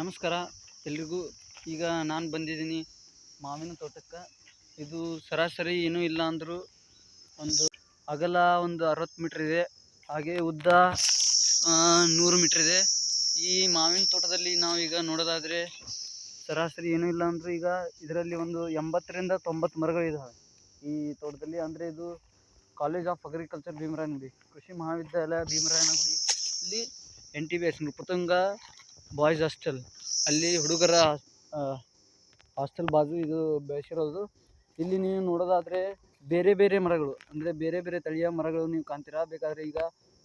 ನಮಸ್ಕಾರ ಎಲ್ರಿಗೂ. ಈಗ ನಾನು ಬಂದಿದ್ದೀನಿ ಮಾವಿನ ತೋಟಕ್ಕೆ. ಇದು ಸರಾಸರಿ ಏನೂ ಇಲ್ಲ ಅಂದರೂ ಒಂದು ಅಗಲ ಒಂದು ಅರವತ್ತು ಮೀಟ್ರ್ ಇದೆ. ಹಾಗೆ ಉದ್ದ ನೂರು ಮೀಟ್ರ್ ಇದೆ. ಈ ಮಾವಿನ ತೋಟದಲ್ಲಿ ನಾವು ಈಗ ನೋಡೋದಾದರೆ ಸರಾಸರಿ ಏನೂ ಇಲ್ಲ ಅಂದರೂ ಈಗ ಇದರಲ್ಲಿ ಒಂದು ಎಂಬತ್ತರಿಂದ ತೊಂಬತ್ತು ಮರಗಳಿದ್ದಾವೆ ಈ ತೋಟದಲ್ಲಿ ಅಂದರೆ ಇದು ಕಾಲೇಜ್ ಆಫ್ ಅಗ್ರಿಕಲ್ಚರ್ ಭೀಮರಾಯನಗುಡಿ ಕೃಷಿ ಮಹಾವಿದ್ಯಾಲಯ ಭೀಮರಾಯನಗುಡಿ ಇಲ್ಲಿ N T B S Nrupatunga boys hostel. ಅಲ್ಲಿ ಹುಡುಗರ ಹಾಸ್ಟೆಲ್ ಬಾಜು ಇದು ಬೆಳೆಸಿರೋದು. ಇಲ್ಲಿ ನೀವು ನೋಡೋದಾದರೆ ಬೇರೆ ಬೇರೆ ಮರಗಳು, ಅಂದರೆ ಬೇರೆ ಬೇರೆ ತಳಿಯ ಮರಗಳು ನೀವು ಕಾಣ್ತೀರಾ? ಬೇಕಾದರೆ ಈಗ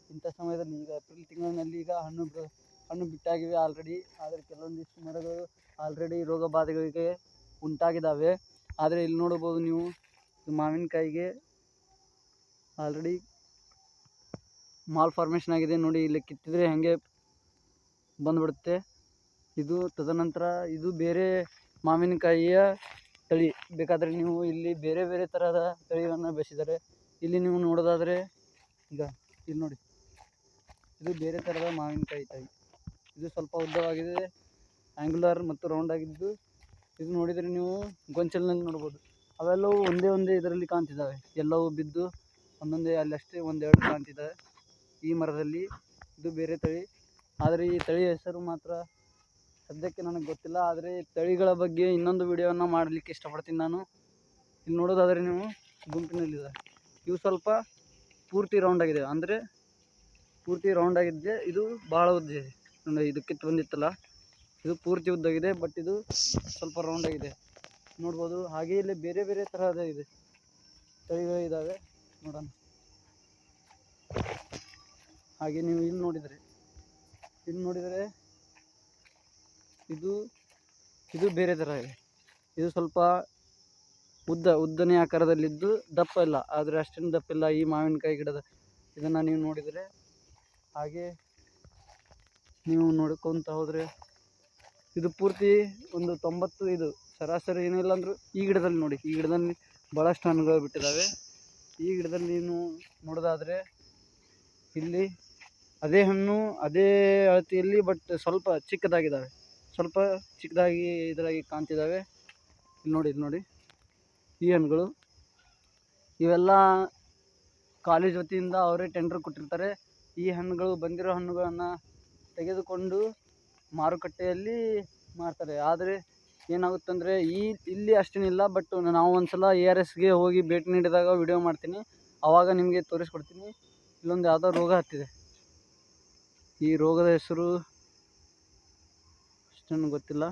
ಇಂಥ ಸಮಯದಲ್ಲಿ, ಈಗ ಏಪ್ರಿಲ್ ತಿಂಗಳಿನಲ್ಲಿ ಈಗ ಹಣ್ಣು ಹಣ್ಣು ಬಿಟ್ಟಾಗಿವೆ ಆಲ್ರೆಡಿ ಆದರೆ ಕೆಲವೊಂದಿಷ್ಟು ಮರಗಳು ಆಲ್ರೆಡಿ ರೋಗ ಬಾಧೆಗಳಿಗೆ ಉಂಟಾಗಿದ್ದಾವೆ ಆದರೆ ಇಲ್ಲಿ ನೋಡಬಹುದು ನೀವು ಮಾವಿನಕಾಯಿಗೆ ಆಲ್ರೆಡಿ ಮಾಲ್ ಫಾರ್ಮೇಷನ್ ಆಗಿದೆ. ನೋಡಿ, ಇಲ್ಲಿ ಕಿತ್ತಿದ್ರೆ ಹಾಗೆ ಬಂದ್ಬಿಡುತ್ತೆ. ಇದು ತದನಂತರ ಇದು ಬೇರೆ ಮಾವಿನಕಾಯಿಯ ತಳಿ. ಬೇಕಾದರೆ ನೀವು ಇಲ್ಲಿ ಬೇರೆ ಬೇರೆ ಥರದ ತಳಿಗಳನ್ನು ಬೆಳೆಸಿದ್ದಾರೆ ಇಲ್ಲಿ ನೀವು ನೋಡೋದಾದರೆ ಈಗ ಇಲ್ಲಿ ನೋಡಿ. ಇದು ಬೇರೆ ಥರದ ಮಾವಿನಕಾಯಿ ತಳಿ. ಇದು ಸ್ವಲ್ಪ ಉದ್ದವಾಗಿದೆ ಆ್ಯಂಗುಲರ್ ಮತ್ತು ರೌಂಡ್ ಆಗಿದ್ದು ಇದು ನೋಡಿದರೆ ನೀವು ಗೊಂಚಲಿನಲ್ಲಿ ನೋಡ್ಬೋದು. ಅವೆಲ್ಲವೂ ಒಂದೇ ಒಂದೇ ಇದರಲ್ಲಿ ಕಾಣ್ತಿದ್ದಾವೆ. ಎಲ್ಲವೂ ಬಿದ್ದು ಒಂದೊಂದೇ ಅಲ್ಲಷ್ಟೇ ಒಂದೆರಡು ಕಾಣ್ತಿದ್ದಾವೆ. ಈ ಮರದಲ್ಲಿ ಇದು ಬೇರೆ ತಳಿ. ಆದರೆ ಈ ತಳಿ ಹೆಸರು ಮಾತ್ರ ಸದ್ಯಕ್ಕೆ ನನಗೆ ಗೊತ್ತಿಲ್ಲ. ಆದರೆ ತಳಿಗಳ ಬಗ್ಗೆ ಇನ್ನೊಂದು ವಿಡಿಯೋವನ್ನು ಮಾಡಲಿಕ್ಕೆ ಇಷ್ಟಪಡ್ತೀನಿ ನಾನು. ಇಲ್ಲಿ ನೋಡೋದಾದರೆ ನೀವು ಗುಂಪಿನಲ್ಲಿದೆ. ಇವು ಸ್ವಲ್ಪ ಪೂರ್ತಿ ರೌಂಡ್ ಆಗಿದೆ. ಅಂದರೆ ಪೂರ್ತಿ ರೌಂಡ್ ಆಗಿದ್ದೆ. ಇದು ಭಾಳ ಉದ್ದ ನೋಡಿ ಇದು ಕಿತ್ತು ಬಂದಿತ್ತಲ್ಲ. ಇದು ಪೂರ್ತಿ ಉದ್ದಾಗಿದೆ ಬಟ್ ಇದು ಸ್ವಲ್ಪ ರೌಂಡ್ ಆಗಿದೆ. ನೋಡ್ಬೋದು. ಹಾಗೆ ಇಲ್ಲಿ ಬೇರೆ ಬೇರೆ ತರಹದ ಇದೆ ತಳಿಗಳು ಇದ್ದಾವೆ ನೋಡೋಣ. ಹಾಗೆ ನೀವು ಇಲ್ಲಿ ನೋಡಿದರೆ ಇಲ್ಲಿ ನೋಡಿದರೆ ಇದು ಇದು ಬೇರೆ ಥರ ಇದೆ. ಇದು ಸ್ವಲ್ಪ ಉದ್ದ, ಉದ್ದನೆಯ ಆಕಾರದಲ್ಲಿದ್ದು ದಪ್ಪ ಇಲ್ಲ. ಆದರೆ ಅಷ್ಟೇನು ದಪ್ಪ ಇಲ್ಲ. ಈ ಮಾವಿನಕಾಯಿ ಗಿಡದ ಇದನ್ನು ನೀವು ನೋಡಿದರೆ ಹಾಗೆ ನೀವು ನೋಡ್ಕೊತ ಹೋದರೆ ಇದು ಪೂರ್ತಿ ಒಂದು ತೊಂಬತ್ತು, ಇದು ಸರಾಸರಿ ಏನಿಲ್ಲ ಅಂದರೂ ಈ ಗಿಡದಲ್ಲಿ ನೋಡಿ. ಈ ಗಿಡದಲ್ಲಿ ಭಾಳಷ್ಟು ಹಣ್ಣುಗಳು ಬಿಟ್ಟಿದ್ದಾವೆ. ಈ ಗಿಡದಲ್ಲಿ ನೀವು ನೋಡೋದಾದರೆ ಇಲ್ಲಿ ಅದೇ ಹಣ್ಣು, ಅದೇ ಅಳತೆಯಲ್ಲಿ ಬಟ್ ಸ್ವಲ್ಪ ಚಿಕ್ಕದಾಗಿದ್ದಾವೆ ಸ್ವಲ್ಪ ಚಿಕ್ಕದಾಗಿ ಇದರಾಗಿ ಕಾಣ್ತಿದ್ದಾವೆ ನೋಡಿ ಇಲ್ಲಿ ನೋಡಿ. ಈ ಹಣ್ಣುಗಳು ಇವೆಲ್ಲ ಕಾಲೇಜ್ ವತಿಯಿಂದ ಅವರೇ ಟೆಂಡರ್ ಕೊಟ್ಟಿರ್ತಾರೆ. ಈ ಹಣ್ಣುಗಳು ಬಂದಿರೋ ಹಣ್ಣುಗಳನ್ನು ತೆಗೆದುಕೊಂಡು ಮಾರುಕಟ್ಟೆಯಲ್ಲಿ ಮಾರ್ತಾರೆ. ಆದರೆ ಏನಾಗುತ್ತಂದರೆ ಈ, ಇಲ್ಲಿ ಅಷ್ಟೇನಿಲ್ಲ ಬಟ್ ನಾವು ಒಂದು ಸಲ ಎ ಆರ್ ಎಸ್ಗೆ ಹೋಗಿ ಭೇಟಿ ನೀಡಿದಾಗ ವಿಡಿಯೋ ಮಾಡ್ತೀನಿ. ಆವಾಗ ನಿಮಗೆ ತೋರಿಸ್ಕೊಡ್ತೀನಿ. ಇಲ್ಲೊಂದು ಯಾವುದೋ ರೋಗ ಹತ್ತಿದೆ. ಈ ರೋಗದ ಹೆಸರು ಅಷ್ಟೇನು ಗೊತ್ತಿಲ್ಲ.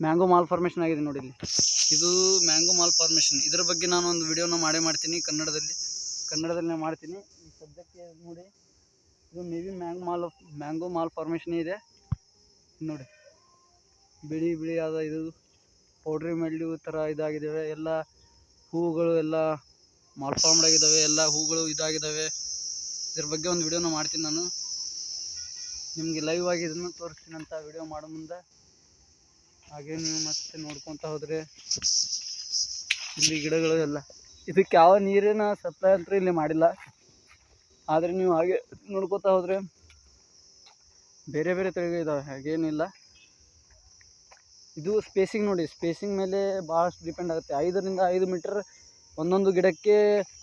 ಮ್ಯಾಂಗೋ ಮಾಲ್ ಫಾರ್ಮೇಷನ್ ಆಗಿದೆ ನೋಡಿ ಇಲ್ಲಿ. ಇದು ಮ್ಯಾಂಗೋ ಮಾಲ್ ಫಾರ್ಮೇಷನ್ ಇದರ ಬಗ್ಗೆ ನಾನು ಒಂದು ವಿಡಿಯೋನ ಮಾಡೇ ಮಾಡ್ತೀನಿ. ಕನ್ನಡದಲ್ಲಿ ಕನ್ನಡದಲ್ಲಿ ನಾನು ಮಾಡ್ತೀನಿ. ಈ ಸದ್ಯಕ್ಕೆ ನೋಡಿ, ಇದು maybe mango mall mango mall ಇದೆ. ನೋಡಿ, ಬಿಳಿ ಬಿಳಿ ಆದ ಇದು ಪೌಡ್ರಿ ಮೆಲ್ಯೂ ಥರ ಇದಾಗಿದ್ದಾವೆ ಎಲ್ಲ ಹೂಗಳು ಎಲ್ಲ ಮಾಲ್ಫಾರ್ಮ್ಡ್ ಆಗಿದ್ದಾವೆ ಎಲ್ಲ ಹೂಗಳು ಇದಾಗಿದ್ದಾವೆ ಇದ್ರ ಬಗ್ಗೆ ಒಂದು ವಿಡಿಯೋನ ಮಾಡ್ತೀನಿ ನಾನು. ನಿಮಗೆ ಲೈವ್ ಆಗಿ ಇದನ್ನು ತೋರಿಸ್ತೀನಿ ಅಂತ ವಿಡಿಯೋ ಮಾಡೋ ಮುಂದೆ. ಹಾಗೆ ನೀವು ಮತ್ತೆ ನೋಡ್ಕೊತ ಹೋದರೆ ಇಲ್ಲಿ ಗಿಡಗಳು ಎಲ್ಲ. ಇದಕ್ಕೆ ಯಾವ ನೀರಿನ ಸಪ್ಲೈ ಅಂತೂ ಇಲ್ಲಿ ಮಾಡಿಲ್ಲ. ಆದರೆ ನೀವು ಹಾಗೆ ನೋಡ್ಕೊತಾ ಹೋದರೆ ಬೇರೆ ಬೇರೆ ತಳಿಗಳಿದ್ದಾವೆ ಹಾಗೇನಿಲ್ಲ. ಇದು ಸ್ಪೇಸಿಂಗ್ ನೋಡಿ ಸ್ಪೇಸಿಂಗ್ ಮೇಲೆ ಭಾಳಷ್ಟು ಡಿಪೆಂಡ್ ಆಗುತ್ತೆ. ಐದರಿಂದ ಐದು ಮೀಟರ್ ಒಂದೊಂದು ಗಿಡಕ್ಕೆ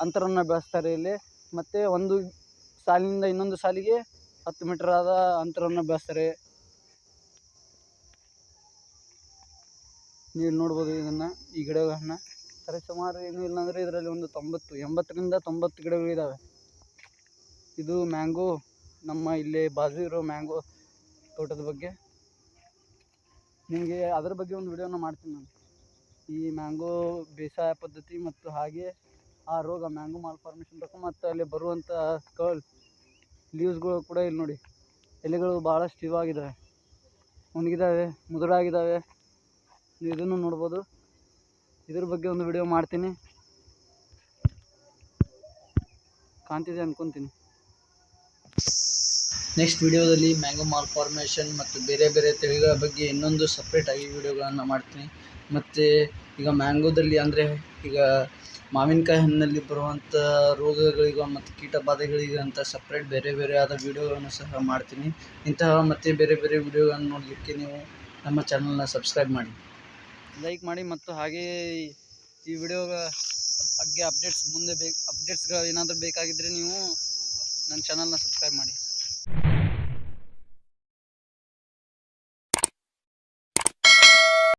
ಅಂತರವನ್ನು ಬೆಳೆಸ್ತಾರೆ ಇಲ್ಲಿ. ಮತ್ತು ಒಂದು ಸಾಲಿನಿಂದ ಇನ್ನೊಂದು ಸಾಲಿಗೆ ಹತ್ತು ಮೀಟರ್ ಆದ ಅಂತರವನ್ನು ಬೆಳೆಸ್ತಾರೆ. ನೀವು ನೋಡ್ಬೋದು ಇದನ್ನು, ಈ ಗಿಡಗಳನ್ನು. ಸರಿ, ಸುಮಾರು ಏನೂ ಇಲ್ಲ ಅಂದರೆ ಇದರಲ್ಲಿ ಒಂದು ತೊಂಬತ್ತು, ಎಂಬತ್ತರಿಂದ ತೊಂಬತ್ತು ಗಿಡಗಳಿದ್ದಾವೆ ಇದು ಮ್ಯಾಂಗೋ ನಮ್ಮ ಇಲ್ಲಿ ಬಾಜು ಇರೋ ಮ್ಯಾಂಗೋ ತೋಟದ ಬಗ್ಗೆ. ನಿಮಗೆ ಅದ್ರ ಬಗ್ಗೆ ಒಂದು ವಿಡಿಯೋನ ಮಾಡ್ತೀನಿ ನಾನು. ಈ ಮ್ಯಾಂಗೋ ಬೇಸಾಯ ಪದ್ಧತಿ ಮತ್ತು ಹಾಗೆ ಆ ರೋಗ ಮ್ಯಾಂಗೋ ಮಾಲ್ ಫಾರ್ಮೇಷನ್ ರೋಗ ಮತ್ತು ಅಲ್ಲಿ ಬರುವಂಥ ಕರ್ಲ್ ಲೀವ್ಸ್ಗಳು ಕೂಡ ಇಲ್ಲಿ ನೋಡಿ. ಎಲೆಗಳು ಭಾಳಷ್ಟು ಇವಾಗಿದ್ದಾವೆ ಒಣಗಿದ್ದಾವೆ ನೀವು ಇದನ್ನು ನೋಡ್ಬೋದು. ಇದ್ರ ಬಗ್ಗೆ ಒಂದು ವಿಡಿಯೋ ಮಾಡ್ತೀನಿ. ಕಾಣ್ತಿದೆ ಅಂದ್ಕೊತೀನಿ ನೆಕ್ಸ್ಟ್ ವಿಡಿಯೋದಲ್ಲಿ ಮ್ಯಾಂಗೋ ಮಾಲ್ ಫಾರ್ಮೇಷನ್ ಮತ್ತು ಬೇರೆ ಬೇರೆ ತಳಿಗಳ ಬಗ್ಗೆ ಇನ್ನೊಂದು ಸಪ್ರೇಟಾಗಿ ವಿಡಿಯೋಗಳನ್ನು ಮಾಡ್ತೀನಿ. ಮತ್ತು ಈಗ ಮ್ಯಾಂಗೋದಲ್ಲಿ ಅಂದರೆ ಈಗ ಮಾವಿನಕಾಯಿ ಹಣ್ಣಲ್ಲಿ ಬರುವಂಥ ರೋಗಗಳಿಗೂ ಮತ್ತು ಕೀಟ ಬಾಧೆಗಳಿಗೆ ಅಂತ ಸಪ್ರೇಟ್ ಬೇರೆ ಬೇರೆ ಆದ ವೀಡಿಯೋಗಳನ್ನು ಸಹ ಮಾಡ್ತೀನಿ. ಇಂತಹ ಮತ್ತು ಬೇರೆ ಬೇರೆ ವೀಡಿಯೋಗಳನ್ನು ನೋಡಲಿಕ್ಕೆ ನೀವು ನಮ್ಮ ಚಾನಲ್ನ ಸಬ್ಸ್ಕ್ರೈಬ್ ಮಾಡಿ. ಲೈಕ್ ಮಾಡಿ ಮತ್ತು ಹಾಗೆಯೇ ಈ ವಿಡಿಯೋ ಬಗ್ಗೆ ಅಪ್ಡೇಟ್ಸ್ ಮುಂದೆ ಬೇಕು ಅಪ್ಡೇಟ್ಸ್ಗಳು ಏನಾದರೂ ಬೇಕಾಗಿದ್ದರೆ ನೀವು ನನ್ನ ಚಾನಲ್ನ ಸಬ್ಸ್ಕ್ರೈಬ್ ಮಾಡಿ.